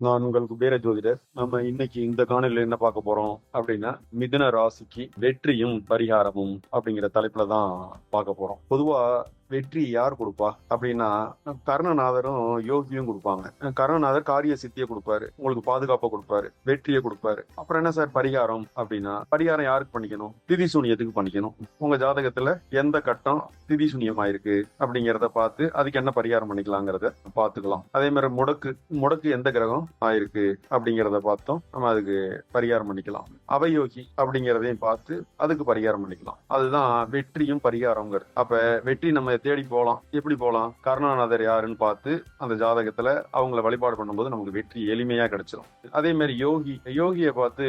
நான் உங்கள் குபேர ஜோதிடர். நம்ம இன்னைக்கு இந்த காணொலியில் என்ன பார்க்க போறோம் அப்படின்னா மிதுன ராசிக்கு வெற்றியும் பரிகாரமும் அப்படிங்கிற தலைப்புல தான் பார்க்க போறோம். பொதுவா வெற்றி யார் கொடுப்பா? அப்படின்னா கர்ணநாதரும் யோகியும் கொடுப்பாங்க. கர்ணநாதர் காரிய சித்தியை கொடுப்பாரு. உங்களுக்கு பாதுகாப்பை கொடுப்பாரு. வெற்றியை கொடுப்பாரு. அப்புறம் என்ன சார்? பரிகாரம் அப்படின்னா பரிகாரம் யாருக்கு பண்ணிக்கணும்? திதி சூனியத்துக்கு பண்ணிக்கணும். உங்க ஜாதகத்துல எந்த கட்டம் திதி சூனியமாயிருக்கு அப்படிங்கிறத பார்த்து அதுக்கு என்ன பரிகாரம் பண்ணிக்கலாங்கிறத பார்த்துக்கலாம். அதே மாதிரி முடக்கு முடக்கு எந்த கிரகம் ஆயிருக்கு அப்படிங்கிறத பார்த்தோம். நம்ம அதுக்கு பரிகாரம் பண்ணிக்கலாம். அவயோகி அப்படிங்கிறதையும் பார்த்து அதுக்கு பரிகாரம் பண்ணிக்கலாம். அதுதான் வெற்றியும் பரிகாரங்கிறது அப்ப வெற்றி நம்ம தேடி போகலாம். எப்படி போகலாம்? கருணாநாதர் யாருன்னு பார்த்து அந்த ஜாதகத்துல அவங்கள வழிபாடு பண்ணும்போது நமக்கு வெற்றி எளிமையா கிடைச்சிரும். அதே மாதிரி யோகி யோகியை பார்த்து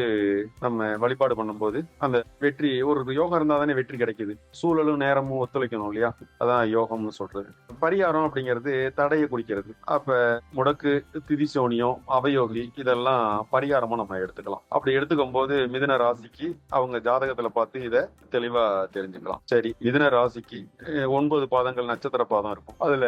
நம்ம வழிபாடு பண்ணும்போது அந்த வெற்றி ஒரு யோகம் இருந்தா தானே வெற்றி கிடைக்குது. சூழலும் நேரமும் ஒத்துழைக்கணும் இல்லையா? அதான் யோகம்னு சொல்றது. பரிகாரம் அப்படிங்கிறது தடையை குறிக்கிறது. அப்ப முடக்கு திதிசோனியம் அவயோகி இதெல்லாம் பரிகாரமா நம்ம எடுத்துக்கலாம். அப்படி எடுத்துக்கும் போது மிதுன ராசிக்கு அவங்க ஜாதகத்துல பார்த்து இதை தெளிவா தெரிஞ்சுக்கலாம். சரி மிதன ராசிக்கு ஒன்பது பாதங்கள் நட்சத்திர பாதம் இருக்கும். அதுல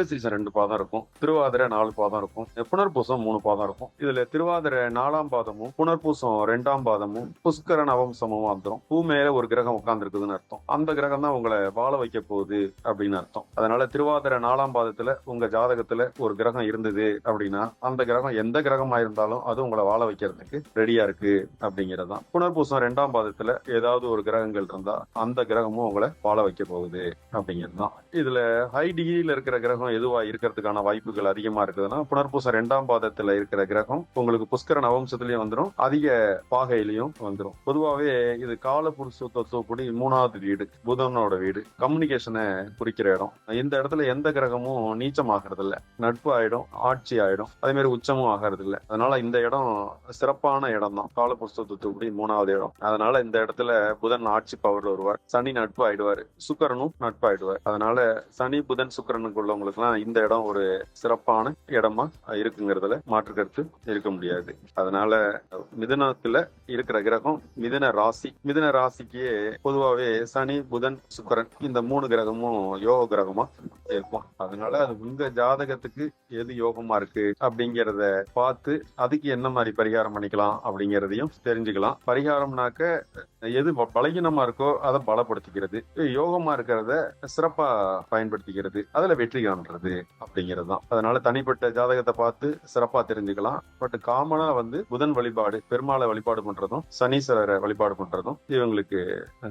மிருகசீசம் ரெண்டு பாதம் இருக்கும் திருவாதிரை நாலு பாதம் இருக்கும் புனர்பூசம் மூணு பாதம் இருக்கும். இதுல திருவாதிரை நாலாம் பாதமும் புனர்பூசம் ரெண்டாம் பாதமும் புஷ்கர நவம்சமும் வந்துடும் பூ மேல ஒரு கிரகம் உட்கார்ந்துருக்குதுன்னு அர்த்தம். அந்த கிரகம் தான் உங்களை வாழ வைக்க போகுது அப்படின்னு அர்த்தம். அதனால திருவாதிரை நாலாம் பாதத்துல உங்க ஜாதகத்துல ஒரு கிரகம் இருந்தது அப்படின்னா அந்த கிரகம் எந்த கிரகமா இருந்தாலும் அது உங்களை வாழ வைக்கிறதுக்கு ரெடியா இருக்கு அப்படிங்கிறது தான். புனர்பூசம் ரெண்டாம் பாதத்துல ஏதாவது ஒரு கிரகங்கள் இருந்தா அந்த கிரகமும் உங்களை வாழ வைக்க போகுது அப்படிங்கிறது தான். இதுல ஹை டிகிரியில இருக்கிற கிரகம் எதுவா இருக்கிறதுக்கான வாய்ப்புகள் அதிகமா இருக்குதுன்னா புனர்பூச ரெண்டாம் பாதத்துல இருக்கிற கிரகம் உங்களுக்கு புஷ்கர நவம்சத்திலயும் வந்துடும் அதிக பாகையிலையும் வந்துடும் பொதுவாகவே இது கால புருஷ மூணாவது வீடு புதனோட வீடு கம்யூனிகேஷனை குறிக்கிற இடம். இந்த இடத்துல எந்த கிரகமும் நீச்சம் ஆகிறது இல்ல நட்பு ஆயிடும் ஆட்சி ஆயிடும். அதே மாதிரி உச்சமும் ஆகிறது இல்ல அதனால இந்த இடம் சிறப்பான இடம் தான் கால புருஷ மூணாவது இடம். அதனால இந்த இடத்துல புதன் ஆட்சி பவர்ல வருவார். சனி நட்பு ஆயிடுவாரு. சுக்கரனும் நட்பு ஆயிடுவார். அதனால சனி புதன் சுக்கரனுக்கு உள்ளவங்களுக்கு எல்லாம் இந்த இடம் ஒரு சிறப்பான இடமா இருக்குங்கிறதுல மாற்று கருத்து இருக்க முடியாது. அதனால மிதனத்துல இருக்கிற கிரகம் மிதன ராசி. மிதுன ராசிக்கு பொதுவாகவே சனி புதன் சுக்கரன் இந்த மூணு கிரகமும் யோக கிரகமா இருக்கும். அதனால அது உங்க ஜாதகத்துக்கு எது யோகமா இருக்கு அப்படிங்கறத பார்த்து அதுக்கு என்ன மாதிரி பரிகாரம் பண்ணிக்கலாம் அப்படிங்கறதையும் தெரிஞ்சுக்கலாம். பரிகாரம்னாக்க எது ப- பலகீனமா இருக்கோ அதை பலப்படுத்திக்கிறது. யோகமா இருக்கிறத சிறப்பா பயன்படுத்திக்கிறது. அதுல வெற்றி பண்றது அப்படிங்கிறது தான் அதனால தனிப்பட்ட ஜாதகத்தை பார்த்து சிறப்பா தெரிஞ்சுக்கலாம். பட் காமனா வந்து புதன் வழிபாடு பெருமாளை வழிபாடு பண்றதும் சனீஸ்வரரை வழிபாடு பண்றதும் இவங்களுக்கு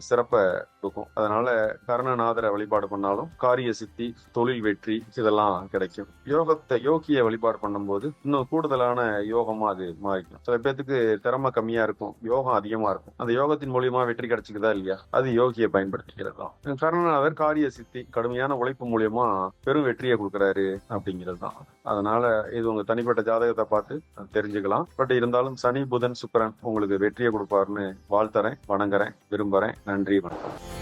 சிறப்பை கொடுக்கும். அதனால கருணநாதரை வழிபாடு பண்ணாலும் காரிய சித்தி தொழில் வெற்றி இதெல்லாம் கிடைக்கும். யோகத்தை யோகிய வழிபாடு பண்ணும்போது இன்னும் கூடுதலான யோகமா அது மாறிக்கும். சில பேர்த்துக்கு திறமை கம்மியா இருக்கும் யோகம் அதிகமா இருக்கும். அந்த யோகத்தின் மூலியமா வெற்றி கிடைச்சிக்குதா இல்லையா? அது யோகியை பயன்படுத்திக்கிறது தான் கருணநாதர் காரிய சித்தி கடுமையான உழைப்பு மூலியமா பெரும் வெற்றி வெற்றியை கொடுக்குறாரு அப்படிங்கிறது தான் அதனால இது உங்க தனிப்பட்ட ஜாதகத்தை பார்த்து தெரிஞ்சுக்கலாம். பட் இருந்தாலும் சனி புதன் சுக்கிரன் உங்களுக்கு வெற்றியை கொடுப்பாருன்னு வாழ்த்துறேன் வணங்குறேன் விரும்புறேன். நன்றி வணக்கம்.